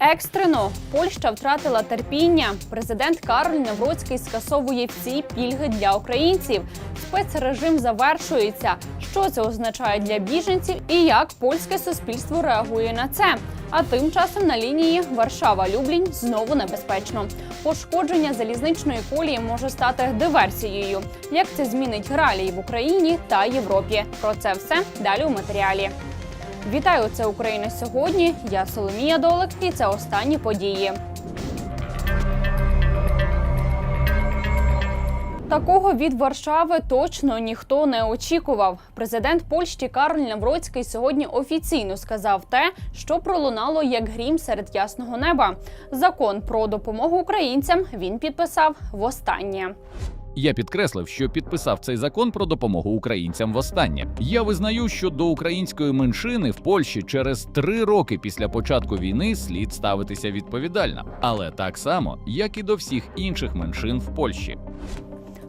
Екстрено Польща втратила терпіння. Президент Кароль Навроцький скасовує всі пільги для українців. Спецрежим завершується. Що це означає для біженців і як польське суспільство реагує на це? А тим часом на лінії Варшава-Люблінь знову небезпечно. Пошкодження залізничної колії може стати диверсією. Як це змінить реалії в Україні та Європі? Про це все далі у матеріалі. Вітаю, це Україна сьогодні. Я Соломія Долик, і це останні події. Такого від Варшави точно ніхто не очікував. Президент Польщі Кароль Навроцький сьогодні офіційно сказав те, що пролунало як грім серед ясного неба. Закон про допомогу українцям він підписав востаннє. Я підкреслив, що підписав цей закон про допомогу українцям востаннє. Я визнаю, що до української меншини в Польщі через три роки після початку війни слід ставитися відповідально, але так само, як і до всіх інших меншин в Польщі.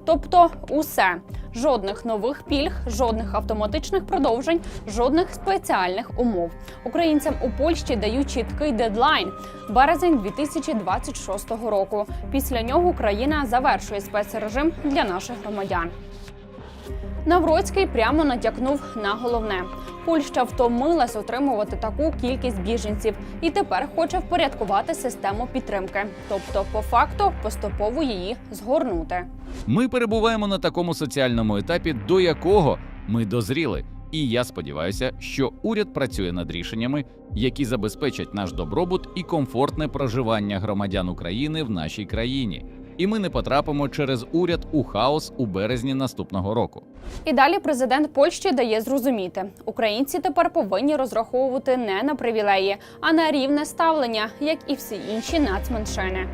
Тобто, усе жодних нових пільг, жодних автоматичних продовжень, жодних спеціальних умов. Українцям у Польщі дають чіткий дедлайн березень 2026 року. Після нього країна завершує спецрежим для наших громадян. Навроцький прямо натякнув на головне. Польща втомилась отримувати таку кількість біженців і тепер хоче впорядкувати систему підтримки, тобто, по факту, поступово її згорнути. Ми перебуваємо на такому соціальному етапі, до якого ми дозріли. І я сподіваюся, що уряд працює над рішеннями, які забезпечать наш добробут і комфортне проживання громадян України в нашій країні. І ми не потрапимо через уряд у хаос у березні наступного року. І далі президент Польщі дає зрозуміти, українці тепер повинні розраховувати не на привілеї, а на рівне ставлення, як і всі інші нацменшини.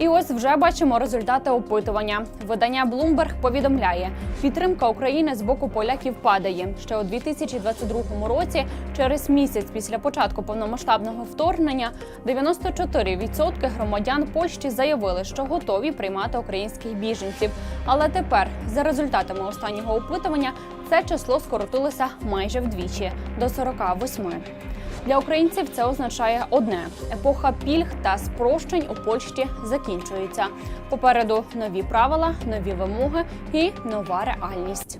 І ось вже бачимо результати опитування. Видання Bloomberg повідомляє, підтримка України з боку поляків падає. Ще у 2022 році, через місяць після початку повномасштабного вторгнення, 94% громадян Польщі заявили, що готові приймати українських біженців. Але тепер, за результатами останнього опитування, це число скоротилося майже вдвічі до 48. Для українців це означає одне: епоха пільг та спрощень у Польщі закінчується. Попереду нові правила, нові вимоги і нова реальність.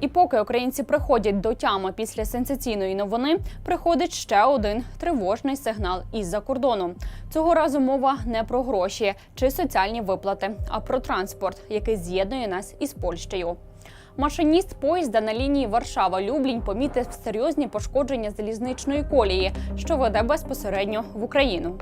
І поки українці приходять до тями після сенсаційної новини, приходить ще один тривожний сигнал із-за кордону. Цього разу мова не про гроші чи соціальні виплати, а про транспорт, який з'єднує нас із Польщею. Машиніст поїзда на лінії Варшава-Люблінь помітив серйозні пошкодження залізничної колії, що веде безпосередньо в Україну.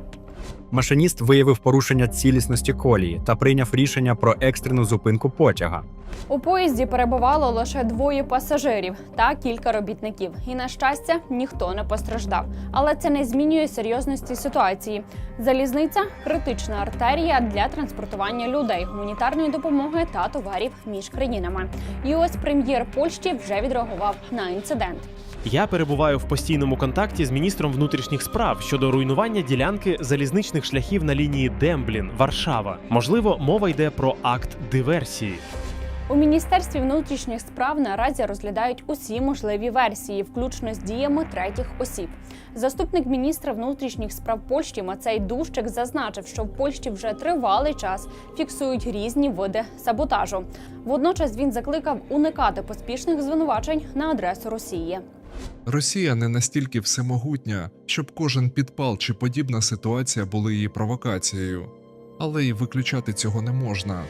Машиніст виявив порушення цілісності колії та прийняв рішення про екстрену зупинку потяга. У поїзді перебувало лише двоє пасажирів та кілька робітників. І на щастя, ніхто не постраждав. Але це не змінює серйозності ситуації. Залізниця критична артерія для транспортування людей, гуманітарної допомоги та товарів між країнами. І ось прем'єр Польщі вже відреагував на інцидент. Я перебуваю в постійному контакті з міністром внутрішніх справ щодо руйнування ділянки залізничних шляхів на лінії Демблін Варшава. Можливо, мова йде про акт диверсії. У міністерстві внутрішніх справ наразі розглядають усі можливі версії, включно з діями третіх осіб. Заступник міністра внутрішніх справ Польщі Мацей Дущик зазначив, що в Польщі вже тривалий час фіксують різні види саботажу. Водночас він закликав уникати поспішних звинувачень на адресу Росії. Росія не настільки всемогутня, щоб кожен підпал чи подібна ситуація були її провокацією, але й виключати цього не можна.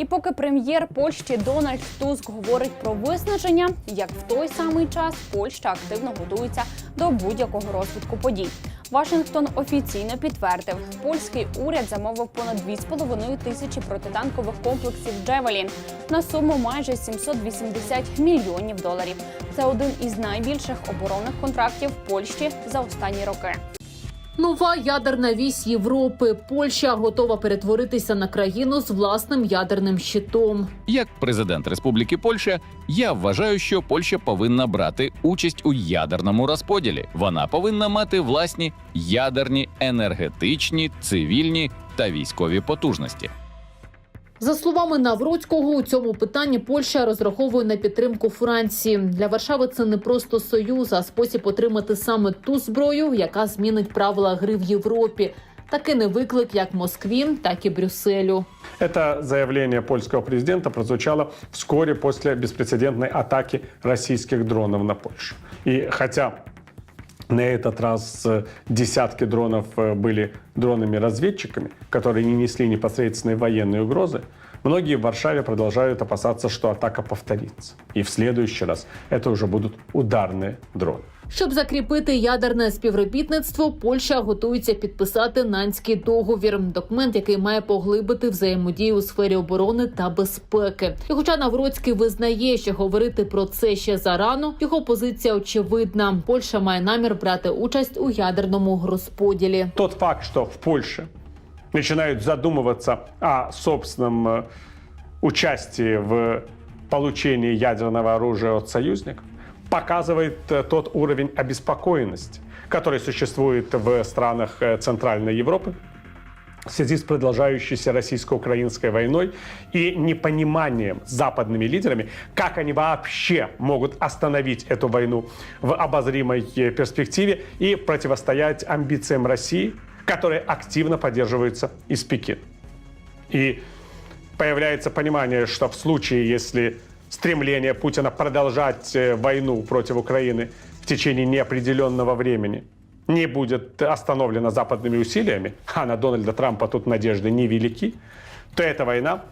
І поки прем'єр Польщі Дональд Туск говорить про виснаження, як в той самий час Польща активно готується до будь-якого розвитку подій. Вашингтон офіційно підтвердив, польський уряд замовив понад 2,5 тисячі протитанкових комплексів Джевелін на суму майже 780 мільйонів доларів. Це один із найбільших оборонних контрактів Польщі за останні роки. Нова ядерна вісь Європи. Польща готова перетворитися на країну з власним ядерним щитом. Як президент Республіки Польща, я вважаю, що Польща повинна брати участь у ядерному розподілі. Вона повинна мати власні ядерні, енергетичні, цивільні та військові потужності. За словами Навроцького, у цьому питанні Польща розраховує на підтримку Франції. Для Варшави це не просто союз, а спосіб отримати саме ту зброю, яка змінить правила гри в Європі. Таки не виклик як Москві, так і Брюсселю. Это заявление польского президента прозвучало вскоре после беспрецедентной атаки российских дронов на Польшу. И хотя на этот раз э, десятки дронов э, были дронами-разведчиками, которые не несли непосредственной военной угрозы, многие в Варшаве продолжают опасаться, что атака повторится. И в следующий раз это уже будут ударные дроны. Щоб закріпити ядерне співробітництво, Польща готується підписати нанський договір. Документ, який має поглибити взаємодію у сфері оборони та безпеки. І хоча Навроцький визнає, що говорити про це ще зарано, його позиція очевидна. Польща має намір брати участь у ядерному розподілі. Тот факт, что в Польше начинают задумываться о собственном э, участии в получении ядерного оружия от союзников, показывает э, тот уровень обеспокоенности, который существует в странах э, Центральной Европы в связи с продолжающейся российско-украинской войной и непониманием западными лидерами, как они вообще могут остановить эту войну в обозримой э, перспективе и противостоять амбициям России, которые активно поддерживаются из Пекина. И появляется понимание, что в случае, если стремление Путина продолжать э, войну против Украины в течение неопределенного времени. Не будет остановлено западными усилиями, а на Дональда Трампа тут надежды невелики, то эта война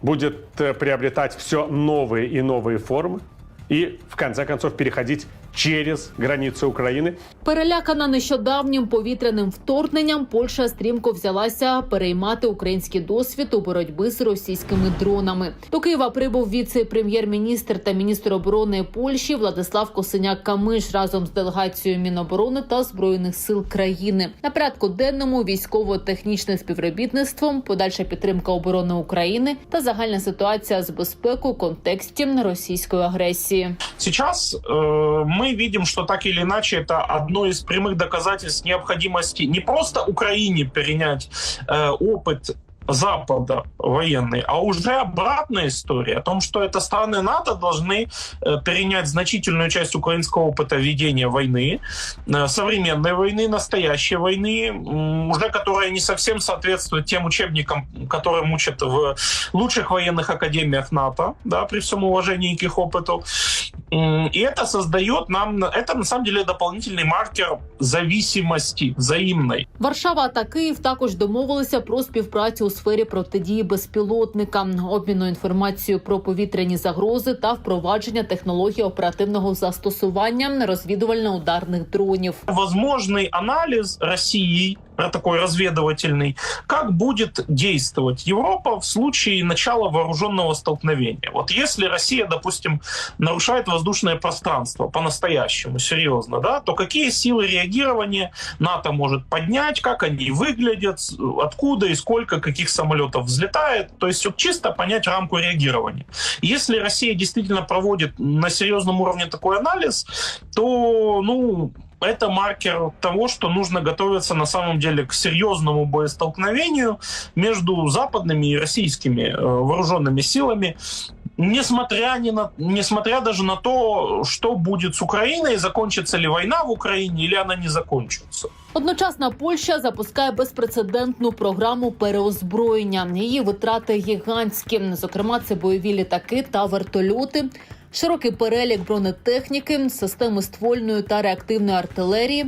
будет э, приобретать все новые и новые формы и, в конце концов, переходить через границы Украины Перелякана нещодавнім повітряним вторгненням, Польща стрімко взялася переймати український досвід у боротьбі з російськими дронами. До Києва прибув віце-прем'єр-міністр та міністр оборони Польщі Владислав Косиняк Камиш разом з делегацією Міноборони та збройних сил країни. На порядку денному військово-технічне співробітництво, подальша підтримка оборони України та загальна ситуація з безпекою в контексті російської агресії. Сейчас э, мы видим, что так или иначе это одно из прямых доказательств необходимости не просто Украине перенять э, опыт Запада военный, а уже обратная история о том, что это страны НАТО должны э, перенять значительную часть украинского опыта ведения войны, э, современной войны, настоящей войны, м, уже которая не совсем соответствует тем учебникам, которые учат в лучших военных академиях НАТО, да, при всем уважении к их опыту. М, И это создает нам, это на самом деле дополнительный маркер зависимости взаимной. Варшава та Київ також домовилися про співпрацю у сфері протидії безпілотникам, обміну інформацією про повітряні загрози та впровадження технологій оперативного застосування розвідувально-ударних дронів. Возможний аналіз э, такой разведывательный, как будет действовать Европа в случае начала вооруженного столкновения. Вот если Россия, допустим, нарушает воздушное пространство по-настоящему, серьезно, да, то какие силы реагирования НАТО может поднять, как они выглядят, откуда и сколько каких самолетов взлетает, то есть вот чисто понять рамку реагирования. Если Россия действительно проводит на серьезном уровне такой анализ, то, ну, это маркер того, что нужно готовиться на самом деле к серьезному боестолкновению между западными и российскими э, вооруженными силами, несмотря, ни на, несмотря даже на то, что будет с Украиной, закончится ли война в Украине или она не закончится. Одночасно Польща запускає безпрецедентну програму переозброєння. Її витрати гігантські. Зокрема, це бойові літаки та вертольоти. Широкий перелік бронетехніки, системи ствольної та реактивної артилерії,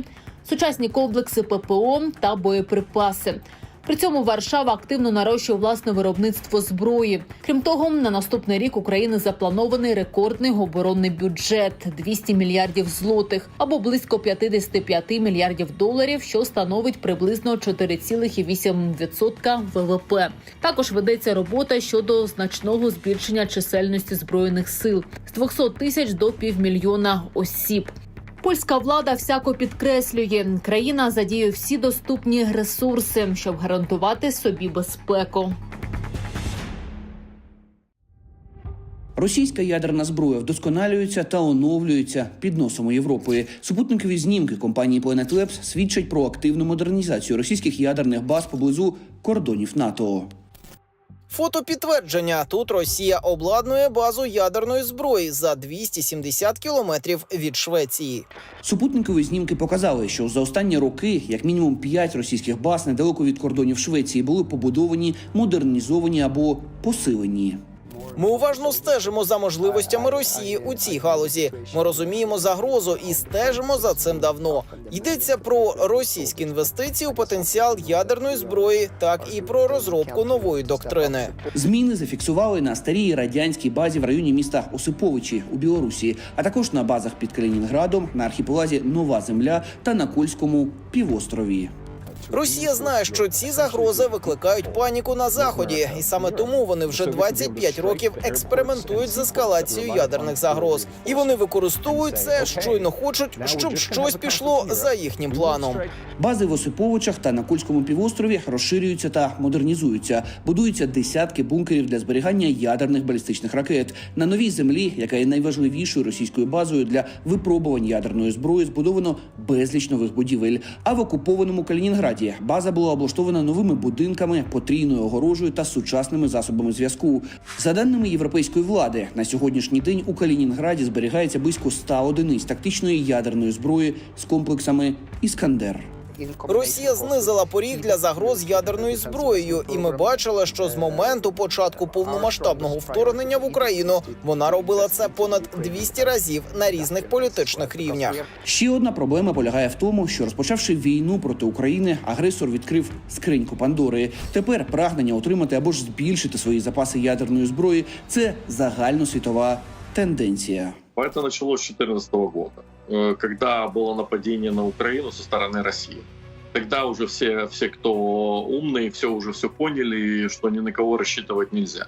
сучасні комплекси ППО та боєприпаси. При цьому Варшава активно нарощує власне виробництво зброї. Крім того, на наступний рік України запланований рекордний оборонний бюджет 200 мільярдів злотих або близько 55 мільярдів доларів, що становить приблизно 4,8% ВВП. Також ведеться робота щодо значного збільшення чисельності збройних сил з 200 тисяч до півмільйона осіб. Польська влада всяко підкреслює, країна задіює всі доступні ресурси, щоб гарантувати собі безпеку. Російська ядерна зброя вдосконалюється та оновлюється під носом Європи. Супутникові знімки компанії Planet Labs свідчать про активну модернізацію російських ядерних баз поблизу кордонів НАТО. Фото підтвердження. Тут Росія обладнує базу ядерної зброї за 270 кілометрів від Швеції. Супутникові знімки показали, що за останні роки як мінімум п'ять російських баз недалеко від кордонів Швеції були побудовані, модернізовані або посилені. Ми уважно стежимо за можливостями Росії у цій галузі. Ми розуміємо загрозу і стежимо за цим давно. Йдеться про російські інвестиції у потенціал ядерної зброї, так і про розробку нової доктрини. Зміни зафіксували на старій радянській базі в районі міста Осиповичі у Білорусі, а також на базах під Калінінградом, на архіпелазі Нова Земля та на Кольському півострові. Росія знає, що ці загрози викликають паніку на заході, і саме тому вони вже 25 років експериментують з ескалацією ядерних загроз, і вони використовують це щойно хочуть, щоб щось пішло за їхнім планом. Бази в Осиповичах та на Кольському півострові розширюються та модернізуються. Будуються десятки бункерів для зберігання ядерних балістичних ракет. На новій землі, яка є найважливішою російською базою для випробувань ядерної зброї, збудовано безліч нових будівель. А в окупованому Калінінграді база була облаштована новими будинками, потрійною огорожею та сучасними засобами зв'язку. За даними європейської влади, на сьогоднішній день у Калінінграді зберігається близько 100 одиниць тактичної ядерної зброї з комплексами Іскандер. Росія знизила поріг для загроз ядерною зброєю, і ми бачили, що з моменту початку повномасштабного вторгнення в Україну вона робила це понад 200 разів на різних політичних рівнях. Ще одна проблема полягає в тому, що розпочавши війну проти України, агресор відкрив скриньку Пандори. Тепер прагнення отримати або ж збільшити свої запаси ядерної зброї це загальносвітова тенденція. Это началось с 2014 года, когда было нападение на Украину со стороны России. Тогда уже все, все кто умные, все уже все поняли, что ни на кого рассчитывать нельзя.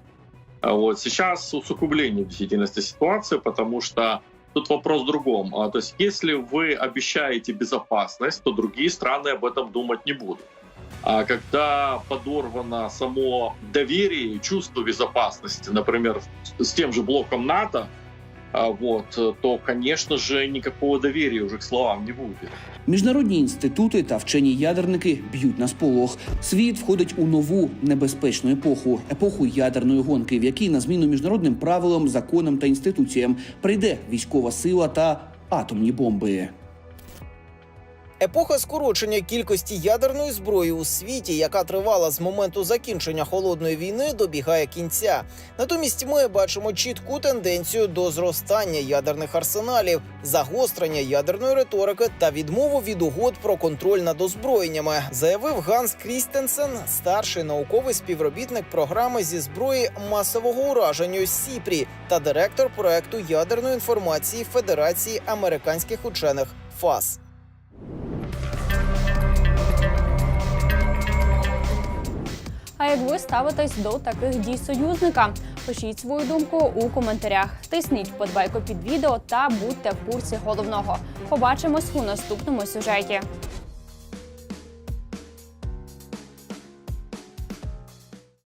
А вот сейчас усугубление действительности ситуации, потому что тут вопрос в другом. А, То есть если вы обещаете безопасность, то другие страны об этом думать не будут. А когда подорвано само доверие чувство безопасности, например, с тем же блоком НАТО, вот, то, конечно же, никакого доверия уже к словам не будет. Міжнародні інститути та вчені ядерники б'ють на сполох. Світ входить у нову небезпечну епоху епоху ядерної гонки, в якій на зміну міжнародним правилам, законам та інституціям прийде військова сила та атомні бомби. Епоха скорочення кількості ядерної зброї у світі, яка тривала з моменту закінчення холодної війни, добігає кінця. Натомість ми бачимо чітку тенденцію до зростання ядерних арсеналів, загострення ядерної риторики та відмову від угод про контроль над озброєннями, заявив Ганс Крістенсен, старший науковий співробітник програми зі зброї масового ураження СІПРІ та директор проекту ядерної інформації Федерації американських учених ФАС. А як ви ставитесь до таких дій союзника? Пишіть свою думку у коментарях. Тисніть подбайку під відео та будьте в курсі головного. Побачимось у наступному сюжеті.